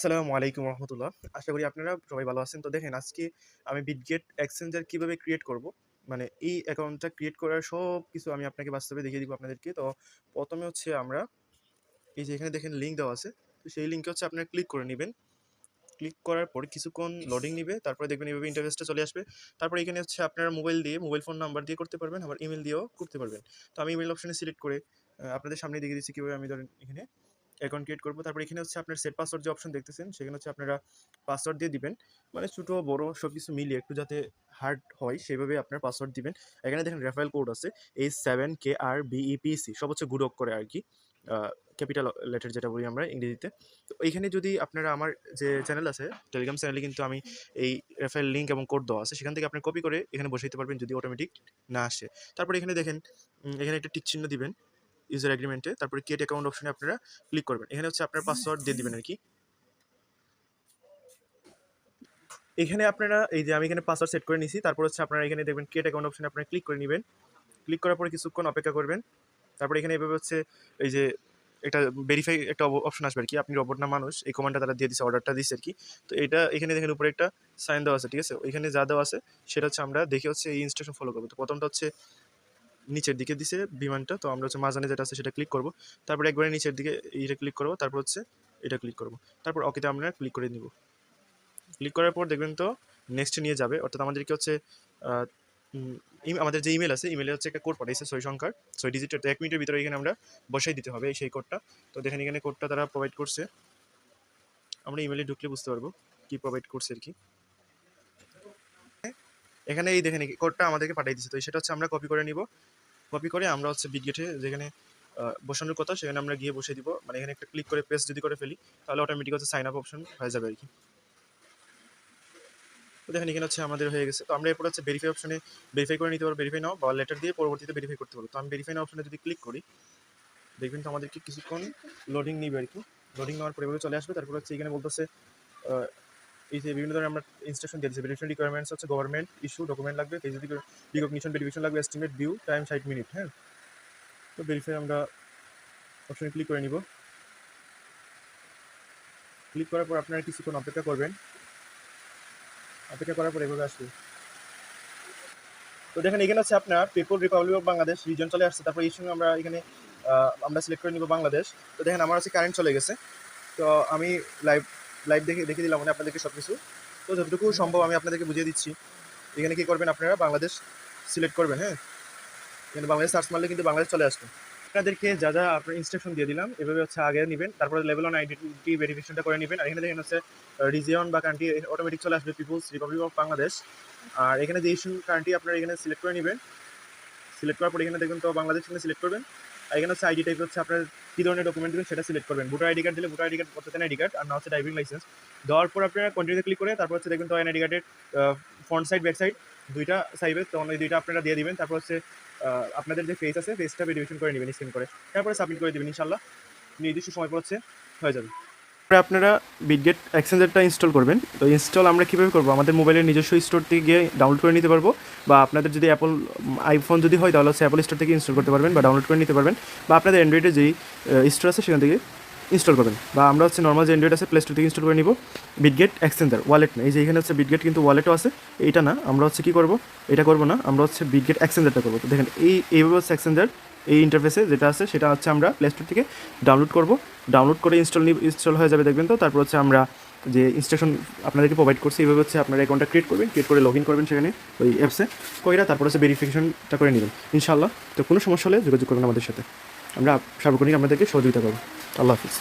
আসসালামু আলাইকুম রহমতুল্লাহ। আশা করি আপনারা সবাই ভালো আছেন। তো দেখেন, আজকে আমি বিটগেট এক্সচেঞ্জার কীভাবে ক্রিয়েট করব? মানে এই অ্যাকাউন্টটা ক্রিয়েট করার সব কিছু আমি আপনাকে বাস্তবে দেখিয়ে দিব আপনাদেরকে। তো প্রথমে হচ্ছে আমরা এই যে এখানে দেখেন লিঙ্ক দেওয়া আছে। তো সেই লিঙ্কে হচ্ছে আপনারা ক্লিক করে নেবেন। ক্লিক করার পর কিছুক্ষণ লোডিং নিবে, তারপরে দেখবেন এইভাবে ইন্টারফেসটা চলে আসবে। তারপর এখানে হচ্ছে আপনারা মোবাইল দিয়ে মোবাইল ফোন নাম্বার দিয়ে করতে পারবেন, আবার ইমেল দিয়েও করতে পারবেন। তো আমি ইমেল অপশানে সিলেক্ট করে আপনাদের সামনে দেখিয়ে দিচ্ছি কীভাবে আমি ধরেন এখানে অ্যাকাউন্ট ক্রিয়েট করব। তারপর এখানে হচ্ছে আপনার সেট পাসওয়ার্ড যে অপশন দেখতেছেন, সেখানে হচ্ছে আপনারা পাসওয়ার্ড দিয়ে দিবেন। মানে ছোটো, বড় সব কিছু মিলিয়ে একটু যাতে হার্ড হয়, সেইভাবে আপনার পাসওয়ার্ড দিবেন। এখানে দেখেন রেফারেল কোড আছে H seven K R BEPC সব হচ্ছে গুড করে আর কি ক্যাপিটাল লেটার যেটা বলি আমরা ইংরেজিতে। তো এইখানে যদি আপনারা আমার যে চ্যানেল আছে টেলিগ্রাম চ্যানেলে কিন্তু আমি এই রেফারেল লিঙ্ক এবং কোড দেওয়া আছে, সেখান থেকে আপনি কপি করে এখানে বসে দিতে পারবেন যদি অটোমেটিক না আসে। তারপর এখানে দেখেন এখানে একটা টিক চিহ্ন দিবেন। ইউজার এগ্রিমেন্টে তারপরে ক্রিয়েট অ্যাকাউন্ট অপশনে আপনারা ক্লিক করবেন। এখানে হচ্ছে আপনার পাসওয়ার্ড দিয়ে দেবেন আর কি। এখানে আপনারা, এই যে আমি এখানে পাসওয়ার্ড সেট করে নিছি, তারপর হচ্ছে আপনারা এখানে দেখবেন ক্রিয়েট অ্যাকাউন্ট অপশনে আপনারা ক্লিক করে নেবেন। ক্লিক করার পরে কিছুক্ষণ অপেক্ষা করবেন। তারপরে এখানে এভাবে হচ্ছে এই যে একটা ভেরিফাই একটা অপশন আসবে আর কি। আপনি রোবট না মানুষ, এই কমান্ডটা তারা দিয়ে দিচ্ছে অর্ডারটা দিচ্ছে আর কি। তো এটা এখানে দেখেন উপরে একটা সাইন দেওয়া আছে, ঠিক আছে? ওইখানে যা দেওয়া আছে, সেটা হচ্ছে আমরা দেখে হচ্ছে এই ইনস্ট্রাকশন ফলো করব। তো প্রথমটা হচ্ছে নিচের দিকে দিছে বিমানটা, তো আমরা হচ্ছে মাঝানে যেটা আছে সেটা ক্লিক করব। তারপর একবারে নিচের দিকে এইটা ক্লিক করব, তারপর হচ্ছে এটা ক্লিক করব। তারপর ওকেতে আমরা ক্লিক করে নিব। ক্লিক করার পর দেখবেন তো নেক্সট নিয়ে যাবে, অর্থাৎ আমাদেরকে হচ্ছে আমাদের যে ইমেল আছে ইমেলে হচ্ছে একটা কোড পাঠাইছে ছয় সংখ্যার, ছয় ডিজিটের তো এক মিনিটের ভিতরে এখানে আমরা বসাই দিতে হবে সেই কোডটা তো দেখেন এখানে কোডটা তারা প্রোভাইড করছে। আমরা ইমেলে ঢুকলে বুঝতে পারব কি প্রোভাইড করছে আর কি। এখানে এই দেখেন কোডটা আমাদেরকে পাঠিয়ে দিচ্ছে তো সেটা হচ্ছে আমরা কপি করে নিব। কপি করে আমরা হচ্ছে বিটগেটে যেখানে বসানোর কথা, সেখানে আমরা গিয়ে বসে দিব। মানে এখানে একটা ক্লিক করে পেস্ট যদি করে ফেলি, তাহলে অটোমেটিক হচ্ছে সাইন আপ অপশন হয়ে যাবে আর কি। তো দেখেন, এখানে হচ্ছে আমাদের হয়ে গেছে। তো আমরা এরপর হচ্ছে ভেরিফাই অপশনে ভেরিফাই করে নিতে পারব ভেরিফাই নাও, বা লেটার দিয়ে পরবর্তীতে ভেরিফাই করতে পারব। তো আমি ভেরিফাই নাও অপশনে যদি ক্লিক করি, দেখবেন তো আমাদেরকে কিছুক্ষণ লোডিং নিবে আর কি। লোডিং নেওয়ার পরে চলে আসবে। তারপর হচ্ছে এখানে বলতেছে এই যে বিভিন্ন ধরনের আমরা ইনস্ট্রাকশন দিয়ে দিচ্ছি ভেরিফিকেশন রিকোয়ারমেন্টস হচ্ছে গভর্নমেন্ট ইস্যু ডকুমেন্ট লাগবে রিকগনিশন ভেরিফিকেশন লাগবে এস্টিমেট ভিউ টাইম ষাট মিনিট হ্যাঁ? তো ভেরিফাই আমরা অপশনে ক্লিক করে নিব। ক্লিক করার পর আপনারা কিছুক্ষণ অপেক্ষা করবেন। অপেক্ষা করার পর এভাবে আসবে। তো দেখেন, এখানে হচ্ছে আপনার people republic of Bangladesh region চলে আসছে। তারপর এই সঙ্গে আমরা এখানে আমরা সিলেক্ট করে নিব বাংলাদেশ। তো দেখেন, আমার হচ্ছে কারেন্ট চলে গেছে। তো আমি লাইভ লাইভ দেখে দেখে দিলাম মানে আপনাদেরকে সব কিছু তো যতটুকু সম্ভব আমি আপনাদেরকে বুঝিয়ে দিচ্ছি। এখানে কী করবেন আপনারা? বাংলাদেশ সিলেক্ট করবেন হ্যাঁ? এখানে বাংলাদেশ সার্চ মারলে কিন্তু বাংলাদেশ চলে আসবে। আপনাদেরকে যা যা আপনার ইনস্ট্রাকশন দিয়ে দিলাম, এভাবে হচ্ছে আগে নেবেন, তারপরে লেভেল অন আইডেন্টি ভেরিফিকেশনটা করে নেবেন, আর এখানে দেখেন হচ্ছে রিজিয়ন বা কান্ট্রি অটোমেটিক চলে আসবে পিপুলস রিপাবলিক অফ বাংলাদেশ। আর এখানে যে ইস্যু কান্ট্রি আপনারা এখানে সিলেক্ট করে নেবেন সিলেক্ট করার পর এখানে দেখবেন তো বাংলাদেশ এখানে সিলেক্ট করবেন। আর এখানে হচ্ছে আইডি টাইপ হচ্ছে আপনার কী ধরনের ডকুমেন্ট দেবেন সেটা সিলেক্ট করবেন। ভোটার আইডি কার্ড দিলে ভোটার আইডি কার্ড প্রত্যেকটা আইডি কার্ড আর না হচ্ছে ড্রাইভিং লাইসেন্স দেওয়ার পর আপনারা কন্টিনিউতে ক্লিক করে তারপর হচ্ছে দেখবেন তো আইডি কার্ডের ফ্রন্ট সাইড ব্যাক সাইড দুইটা সাইবে তখন ওই দুইটা আপনারা দিয়ে দিবেন। তারপর হচ্ছে আপনাদের যে ফেস আছে ফেসটা ভেরিফিকেশন করে নেবেন স্ক্যান করে। তারপরে সাবমিট করে দেবেন ইনশাল্লাহ নির্দিষ্ট সময় পর হচ্ছে হয়ে যাবে। আপনারা বিটগেট এক্সচেঞ্জারটা ইনস্টল করবেন। তো ইনস্টল আমরা কীভাবে করব? আমাদের মোবাইলের নিজস্ব স্টোর থেকে গিয়ে ডাউনলোড করে নিতে পারব। বা আপনাদের যদি অ্যাপল আইফোন যদি হয়, তাহলে হচ্ছে অ্যাপল স্টোর থেকে ইনস্টল করতে পারবেন বা ডাউনলোড করে নিতে পারবেন। বা আপনাদের অ্যান্ড্রয়েডের যেই স্টোর আছে, সেখান থেকে ইনস্টল করবেন। বা আমরা হচ্ছে নর্মাল যে অ্যান্ড্রয়েড আছে প্লে স্টোর থেকে ইনস্টল করে নিব। বিটগেট এক্সচেঞ্জার ওয়ালেট না। এই যে এখানে হচ্ছে বিটগেট কিন্তু ওয়ালেটও আছে। এইটা না, আমরা হচ্ছে কী করব? এটা করব না, আমরা হচ্ছে বিটগেট এক্সচেঞ্জারটা করব। তো দেখেন, এই, এইভাবে হচ্ছে এক্সচেঞ্জার এই ইন্টারফেসে যেটা আছে, সেটা হচ্ছে আমরা প্লে স্টোর থেকে ডাউনলোড করব। ডাউনলোড করে ইনস্টল ইনস্টল হয়ে যাবে, দেখবেন তো? তারপর হচ্ছে আমরা যে ইনস্ট্রাকশন আপনাদেরকে প্রোভাইড করছে, এইভাবে হচ্ছে আপনারা অ্যাকাউন্টটা ক্রিয়েট করবেন ক্রিয়েট করে লগ ইন করবেন সেখানে, ওই অ্যাপসে কইরা তারপর হচ্ছে ভেরিফিকেশনটা করে নেবেন। ইনশাল্লাহ তো কোনো সমস্যা হলে যোগাযোগ করবেন আমাদের সাথে। আমরা সার্বক্ষণিক আপনাদেরকে সহযোগিতা করব। আল্লাহ হাফিজ।